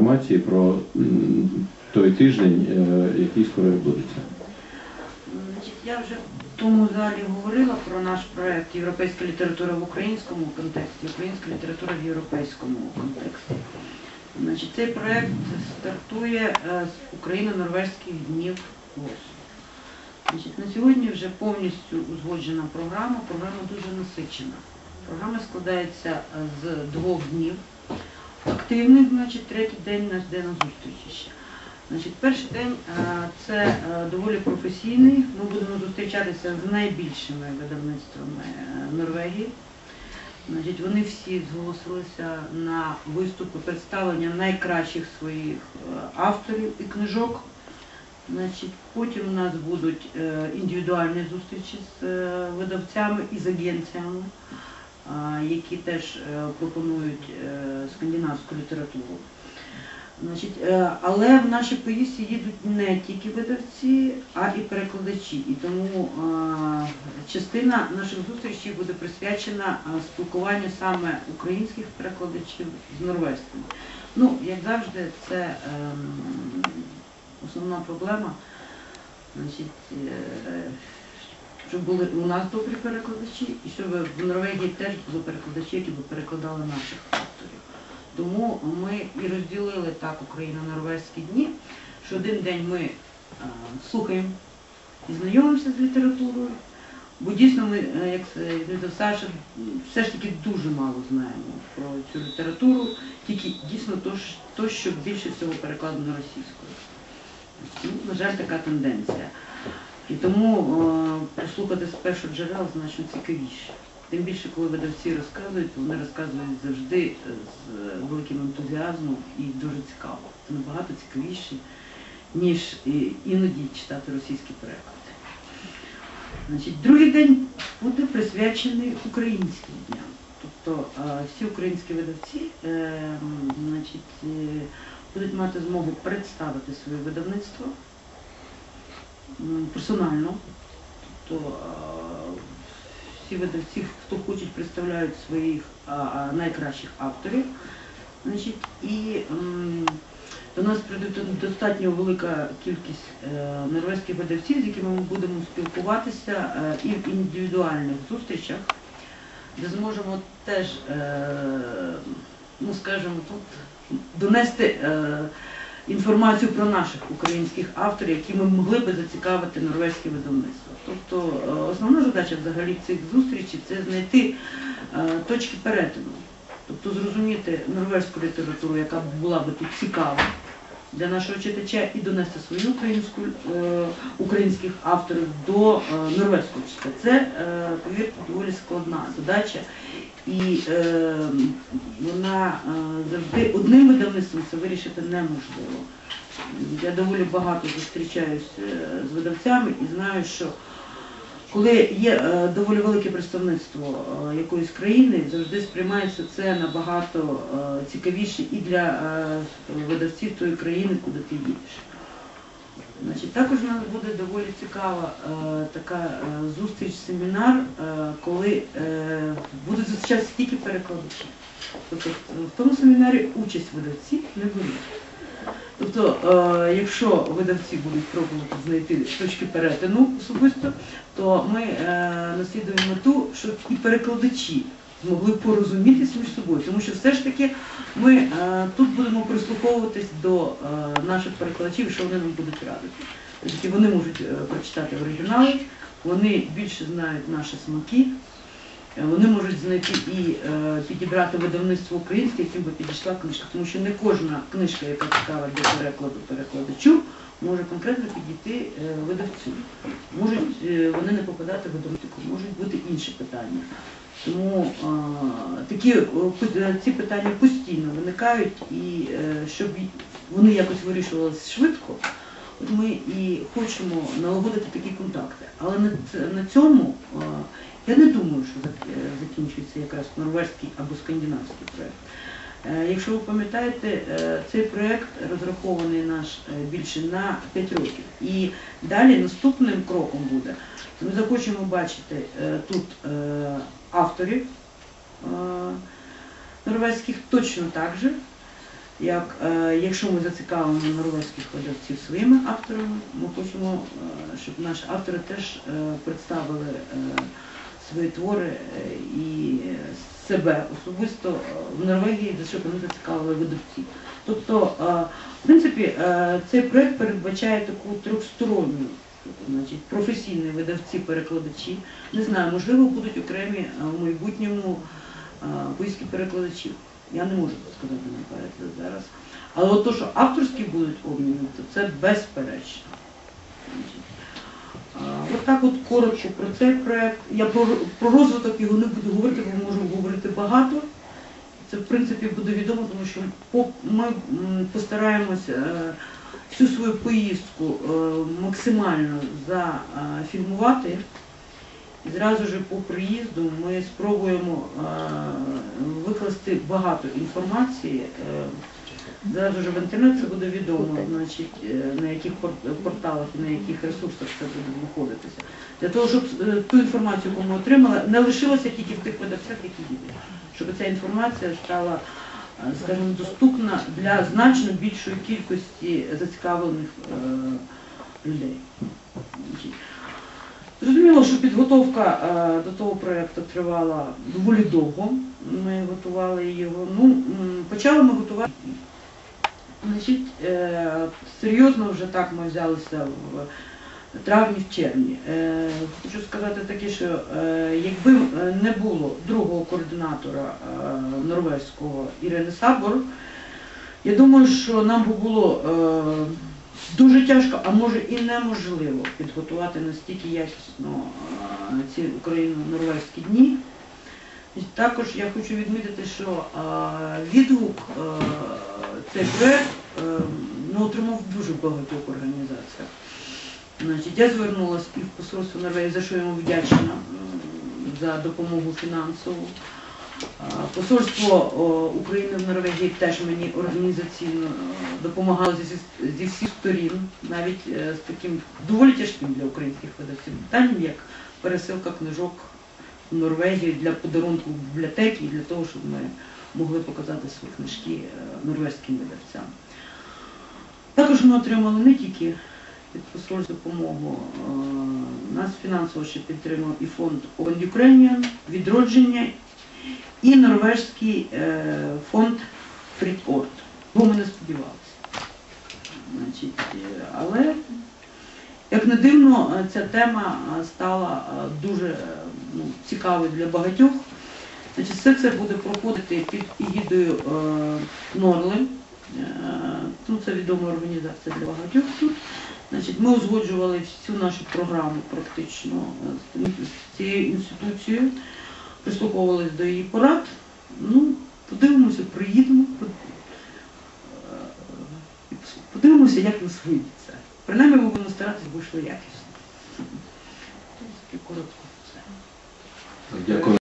інформації про той тиждень, е, який скоро відбудеться. Я вже в тому залі говорила про наш проект Європейська література в українському контексті, українська література в європейському контексті. Значить, цей проект стартує е, з Україно-Норвезьких днів ВОЗ. Значить, на сьогодні вже повністю узгоджена програма. Програма дуже насичена. Програма складається е, з двох днів. Активних, значить, третій день наш день на зустрічі. Значить, перший день це е, доволі професійний. Ми будемо зустрічатися з найбільшими видавництвами е, Норвегії. Значить, вони всі зголосилися на виступи представлення найкращих своїх е, авторів і книжок. Значить, потім у нас будуть індивідуальні зустрічі з видавцями і з агенціями, які теж е, пропонують е, скандинавську літературу. Значить, е, але в наші поїздці їдуть не тільки видавці, а і перекладачі. І тому частина наших зустрічей буде присвячена спілкуванню саме українських перекладачів з норвезькими. Ну, як завжди, це ем, основна проблема. Значить, щоб були у нас добрі перекладачі, і щоб в Норвегії теж були перекладачі, які б перекладали наших авторів. Тому ми і розділили так Україно-норвезькі дні, що один день ми е, слухаємо і знайомимося з літературою, бо дійсно ми, е, як Саша, все ж таки дуже мало знаємо про цю літературу, тільки дійсно то, то що більше всього перекладено російською. Ну, на жаль, така тенденція. І тому е, прислухати з першого джерел значно цікавіше. Тим більше, коли видавці розказують, вони розказують завжди е, з великим ентузіазмом і дуже цікаво. Це набагато цікавіше, ніж е, іноді читати російські переклади. Значить, другий день буде присвячений українським дням. Тобто е, всі українські видавці е, значить, е, будуть мати змогу представити своє видавництво персонально. Тобто е, всі видавці, хто хочуть, представляють своїх найкращих авторів. Значить, і до нас прийде достатньо велика кількість е, норвезьких видавців, з якими ми будемо спілкуватися е, і в індивідуальних зустрічах, де зможемо теж, ну скажімо, тут донести інформацію про наших українських авторів, які ми могли би зацікавити норвезьке видавництво. Тобто е, основна задача взагалі цих зустрічей це знайти е, точки перетину. Тобто зрозуміти норвезьку літературу, яка була би тут цікава для нашого читача, і донести свою українську е, українських авторів до е, норвезького читача. Це, е, повірте, доволі складна задача. І вона завжди одним видавництвом це вирішити неможливо. Я доволі багато зустрічаюся з видавцями і знаю, що коли є е, доволі велике представництво е, якоїсь країни, завжди сприймається це набагато е, цікавіше і для видавців тої країни, куди ти їдеш. Значить, також у нас буде доволі цікава така зустріч, семінар, е, коли будуть зустрічатися тільки перекладачі. Тобто в тому семінарі участь видавців не беруть. Тобто, е, якщо видавці будуть пробувати знайти точки перетину особисто, то ми е, наслідуємо мету, щоб і перекладачі змогли порозумітися між собою. Тому що все ж таки ми е, тут будемо прислуховуватись до е, наших перекладачів, що вони нам будуть радити. Тобто вони можуть е, прочитати оригінали, вони більше знають наші смаки, вони можуть знайти і е, підібрати видавництво українське, яким би підійшла книжка. Тому що не кожна книжка, яка цікава для перекладу перекладачу, може конкретно підійти е, видавцю. Можуть е, вони не попадати в видавнику, можуть бути інші питання. Тому е, такі е, е, ці питання постійно виникають, і е, щоб вони якось вирішувалися швидко, от ми і хочемо налагодити такі контакти. Але на, на цьому е, я не думаю, що е, закінчується якраз норвезький або скандинавський проект. Е, Якщо ви пам'ятаєте, е, цей проект розрахований наш більше на 5 років. І далі наступним кроком буде, ми захочемо бачити тут авторів норвезьких точно так же. Як, якщо ми зацікавимо норвезьких видавців своїми авторами, ми хочемо, щоб наші автори теж представили свої твори е, і е, себе особисто е, в Норвегії, за щоб вони зацікавили видавців. Тобто, в принципі, цей проект передбачає таку трьохсторонню, значить, професійні видавці-перекладачі. Не знаю, можливо, будуть окремі в майбутньому поїздки перекладачів. Я не можу сказати наперед зараз. Але от то, що авторські будуть обміни, то це безперечно. Так от коротко про цей проект. Я про, про розвиток його не буду говорити, бо можу говорити багато. Це в принципі буде відомо, тому що ми постараємося е, всю свою поїздку е, максимально зафільмувати. І зразу ж по приїзду ми спробуємо е, викласти багато інформації. Е, Зразу ж в інтернет це буде відомо, значить, е, на яких порталах і на яких ресурсах це буде знаходитися. Для того, щоб е, ту інформацію, яку ми отримали, не лишилося тільки в тих видавцях, які є. Щоб ця інформація стала, е, скажімо, доступна для значно більшої кількості зацікавлених людей. Зрозуміло, що підготовка до того проєкту тривала доволі довго. Ми готували його. Ну, почали ми готувати. Значить, е, серйозно вже так ми взялися в травні, в червні. Е, хочу сказати таке, що е, якби не було другого координатора норвезького Ірини Сабор, я думаю, що нам би було дуже тяжко, а може і неможливо підготувати настільки якісно ці україно-норвезькі дні. І також я хочу відмітити, що відгук е, цей проект е, ну, отримав в дуже багатьох організаціях. Значить, я звернулася і в посольство Норвегії, за що йому вдячна за допомогу фінансову. Посольство України в Норвегії теж мені організаційно е, допомагало зі, всіх сторін, навіть з таким доволі тяжким для українських видавців питанням, як пересилка книжок в Норвегію для подарунку в бібліотеки для того, щоб ми могли показати свої книжки е, норвезьким видавцям. Також ми отримали не тільки від посольства допомогу, е, нас фінансово ще підтримав і фонд Open Ukrainian, відродження і норвезький е, фонд Фрідорт. Бо ми не сподівалися. Значить, але, як не дивно, е, ця тема е, стала е, дуже ну, цікавою для багатьох. Значить, все це буде проходити під егідою Норли. Ну, це відома організація для багатьох тут. Значить, ми узгоджували всю нашу програму практично з цією інституцією прислуховувались до її порад. Ну, подивимося, приїдемо, подивимося, як нас вийде це. Принаймні ми будемо старатися, бо йшло якісно. Коротко. Дякую.